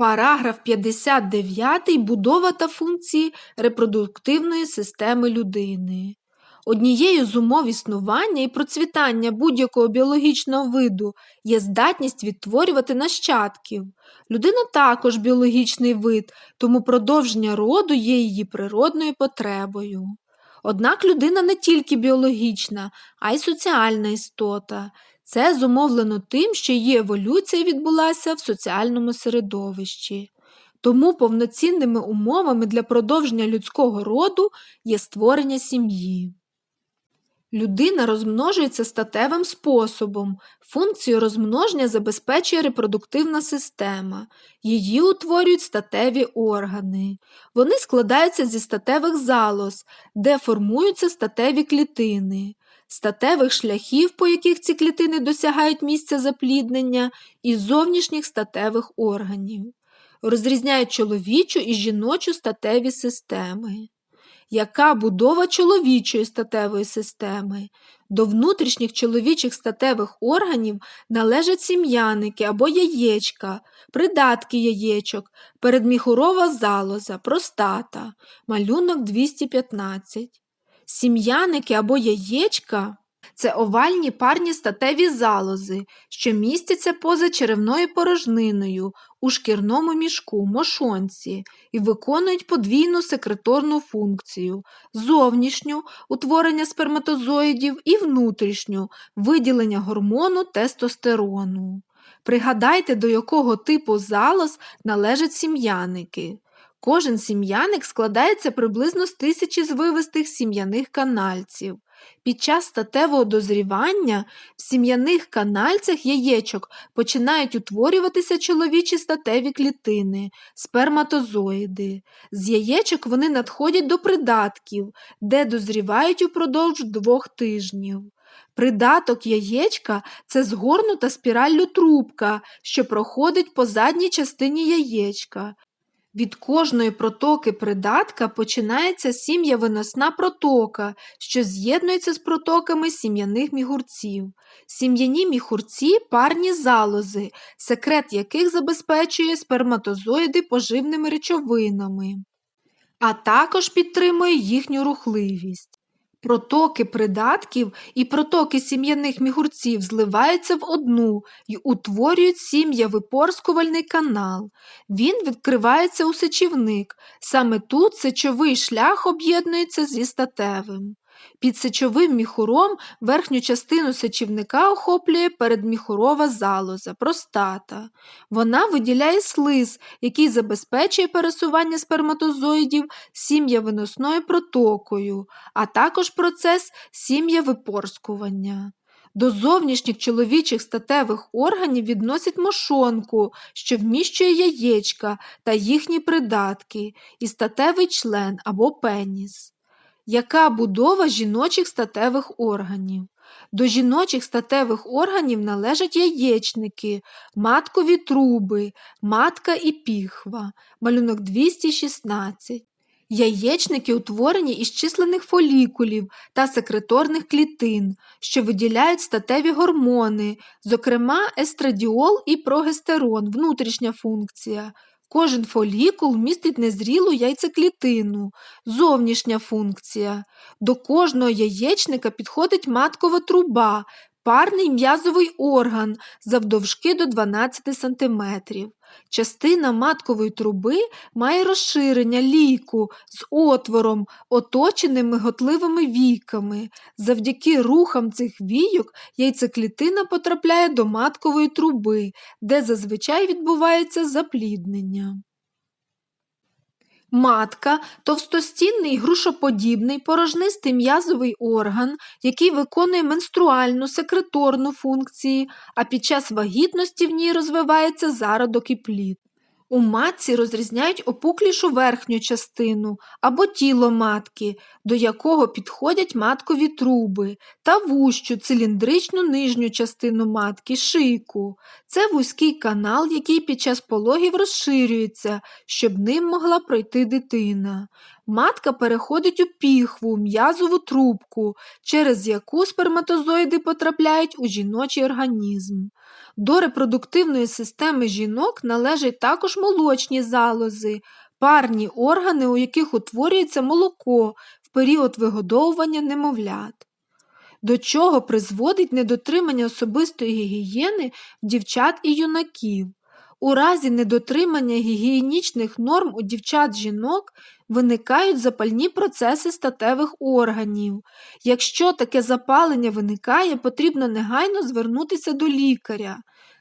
Параграф 59. Будова та функції репродуктивної системи людини. Однією з умов існування і процвітання будь-якого біологічного виду є здатність відтворювати нащадків. Людина також біологічний вид, тому продовження роду є її природною потребою. Однак людина не тільки біологічна, а й соціальна істота. Це зумовлено тим, що її еволюція відбулася в соціальному середовищі. Тому повноцінними умовами для продовження людського роду є створення сім'ї. Людина розмножується статевим способом. Функцію розмноження забезпечує репродуктивна система. Її утворюють статеві органи. Вони складаються зі статевих залоз, де формуються статеві клітини, статевих шляхів, по яких ці клітини досягають місця запліднення, і зовнішніх статевих органів. Розрізняють чоловічу і жіночу статеві системи. Яка будова чоловічої статевої системи? До внутрішніх чоловічих статевих органів належать сім'яники або яєчка, придатки яєчок, передміхурова залоза, простата, малюнок 215. Сім'яники або яєчка це овальні парні статеві залози, що містяться поза черевною порожниною у шкірному мішку, мошонці і виконують подвійну секреторну функцію зовнішню утворення сперматозоїдів і внутрішню виділення гормону тестостерону. Пригадайте, до якого типу залоз належать сім'яники. Кожен сім'яник складається приблизно з тисячі звивистих сім'яних канальців. Під час статевого дозрівання в сім'яних канальцях яєчок починають утворюватися чоловічі статеві клітини, сперматозоїди. З яєчок вони надходять до придатків, де дозрівають упродовж двох тижнів. Придаток яєчка це згорнута спіраллю трубка, що проходить по задній частині яєчка. Від кожної протоки придатка починається сім'я-виносна протока, що з'єднується з протоками сім'яних мігурців. Сім'яні міхурці парні залози, секрет яких забезпечує сперматозоїди поживними речовинами, а також підтримує їхню рухливість. Протоки придатків і протоки сім'яних мігурців зливаються в одну і утворюють сім'явипорскувальний канал. Він відкривається у сечівник. Саме тут сечовий шлях об'єднується зі статевим. Під сечовим міхуром верхню частину сечівника охоплює передміхурова залоза, простата. Вона виділяє слиз, який забезпечує пересування сперматозоїдів сім'я-виносною протокою, а також процес сім'я-випорскування. До зовнішніх чоловічих статевих органів відносять мошонку, що вміщує яєчка та їхні придатки, і статевий член або пеніс. Яка будова жіночих статевих органів? До жіночих статевих органів належать яєчники, маткові труби, матка і піхва, малюнок 216. Яєчники утворені із численних фолікулів та секреторних клітин, що виділяють статеві гормони, зокрема естрадіол і прогестерон, внутрішня функція. Кожен фолікул містить незрілу яйцеклітину, зовнішня функція. До кожного яєчника підходить маткова труба, парний м'язовий орган завдовжки до 12 см. Частина маткової труби має розширення лійку з отвором, оточеним миготливими війками. Завдяки рухам цих війок яйцеклітина потрапляє до маткової труби, де зазвичай відбувається запліднення. Матка товстостінний грушоподібний порожнистий м'язовий орган, який виконує менструальну секреторну функції, а під час вагітності в ній розвивається зародок і плід. У матці розрізняють опуклішу верхню частину або тіло матки, до якого підходять маткові труби, та вущу циліндричну нижню частину матки, шийку. Це вузький канал, який під час пологів розширюється, щоб ним могла пройти дитина. Матка переходить у піхву, м'язову трубку, через яку сперматозоїди потрапляють у жіночий організм. До репродуктивної системи жінок належать також молочні залози, парні органи, у яких утворюється молоко в період вигодовування немовлят. До чого призводить недотримання особистої гігієни дівчат і юнаків. У разі недотримання гігієнічних норм у дівчат-жінок виникають запальні процеси статевих органів. Якщо таке запалення виникає, потрібно негайно звернутися до лікаря.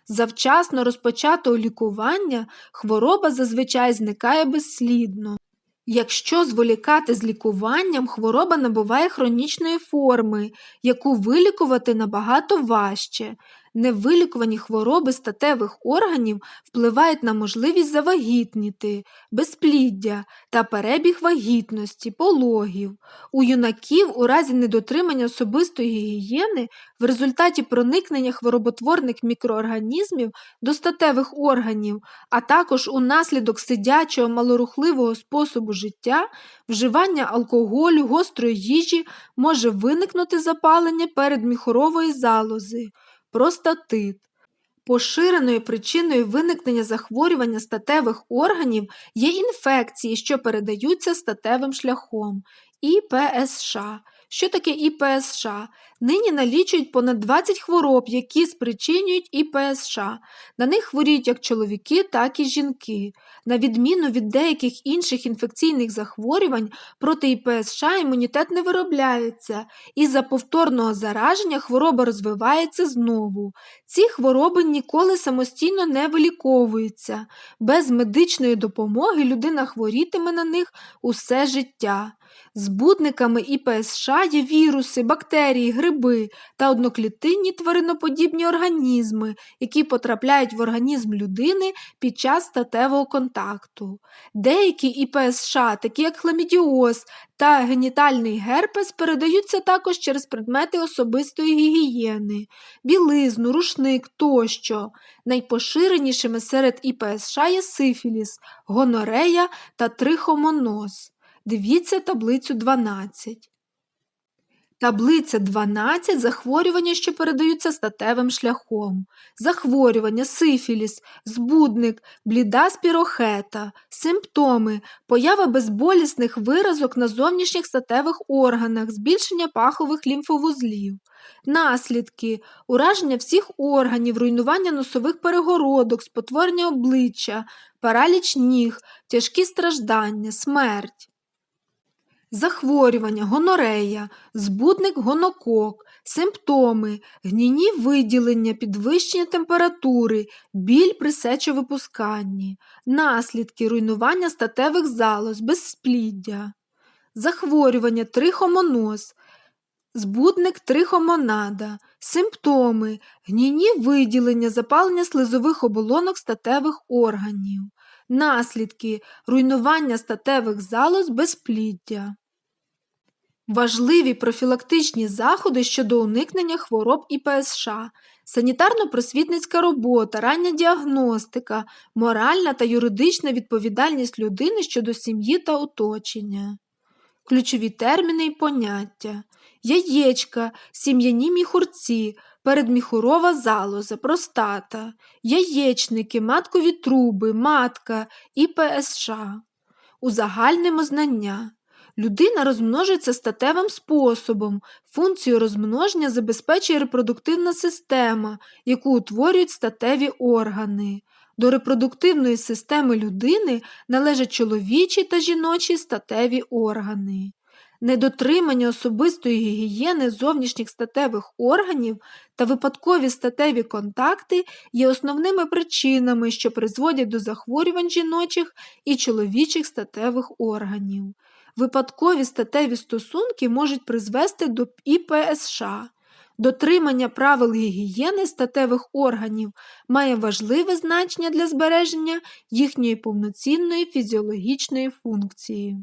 Завчасно розпочатого лікування хвороба зазвичай зникає безслідно. Якщо зволікати з лікуванням, хвороба набуває хронічної форми, яку вилікувати набагато важче. Невилікувані хвороби статевих органів впливають на можливість завагітніти, безпліддя та перебіг вагітності, пологів. У юнаків у разі недотримання особистої гігієни в результаті проникнення хвороботворних мікроорганізмів до статевих органів, а також унаслідок сидячого малорухливого способу життя, вживання алкоголю, гострої їжі може виникнути запалення передміхорової залози простатит. Поширеною причиною виникнення захворювання статевих органів є інфекції, що передаються статевим шляхом ІПСШ. Що таке ІПСШ? Нині налічують понад 20 хвороб, які спричинюють ІПСШ. На них хворіють як чоловіки, так і жінки. На відміну від деяких інших інфекційних захворювань, проти ІПСШ імунітет не виробляється, і за повторного зараження хвороба розвивається знову. Ці хвороби ніколи самостійно не виліковуються. Без медичної допомоги людина хворітиме на них усе життя. Збудниками ІПСШ є віруси, бактерії, гриби та одноклітинні твариноподібні організми, які потрапляють в організм людини під час статевого контакту. Деякі ІПСШ, такі як хламідіоз та генітальний герпес, передаються також через предмети особистої гігієни, білизну, рушник тощо. Найпоширенішими серед ІПСШ є сифіліс, гонорея та трихомоноз. Дивіться таблицю 12. Таблиця 12 захворювання, що передаються статевим шляхом. Захворювання, сифіліс, збудник, бліда спірохета, симптоми, поява безболісних виразок на зовнішніх статевих органах, збільшення пахових лімфовузлів. Наслідки ураження всіх органів, руйнування носових перегородок, спотворення обличчя, параліч ніг, тяжкі страждання, смерть. Захворювання, гонорея, збудник гонокок, симптоми, гніні виділення, підвищення температури, біль при сечовипусканні, наслідки руйнування статевих залоз, безспліддя, захворювання трихомоноз, збудник трихомонада, симптоми, гніні виділення, запалення слизових оболонок статевих органів. Наслідки руйнування статевих залоз безпліддя. Важливі профілактичні заходи щодо уникнення хвороб ІПСШ, санітарно-просвітницька робота, рання діагностика, моральна та юридична відповідальність людини щодо сім'ї та оточення. Ключові терміни і поняття яєчка, сім'яні міхурці, передміхурова залоза, простата, яєчники, маткові труби, матка, ІПСШ. Узагальнимо знання. Людина розмножується статевим способом. Функцію розмноження забезпечує репродуктивна система, яку утворюють статеві органи. До репродуктивної системи людини належать чоловічі та жіночі статеві органи. Недотримання особистої гігієни зовнішніх статевих органів та випадкові статеві контакти є основними причинами, що призводять до захворювань жіночих і чоловічих статевих органів. Випадкові статеві стосунки можуть призвести до ІПСШ. Дотримання правил гігієни статевих органів має важливе значення для збереження їхньої повноцінної фізіологічної функції.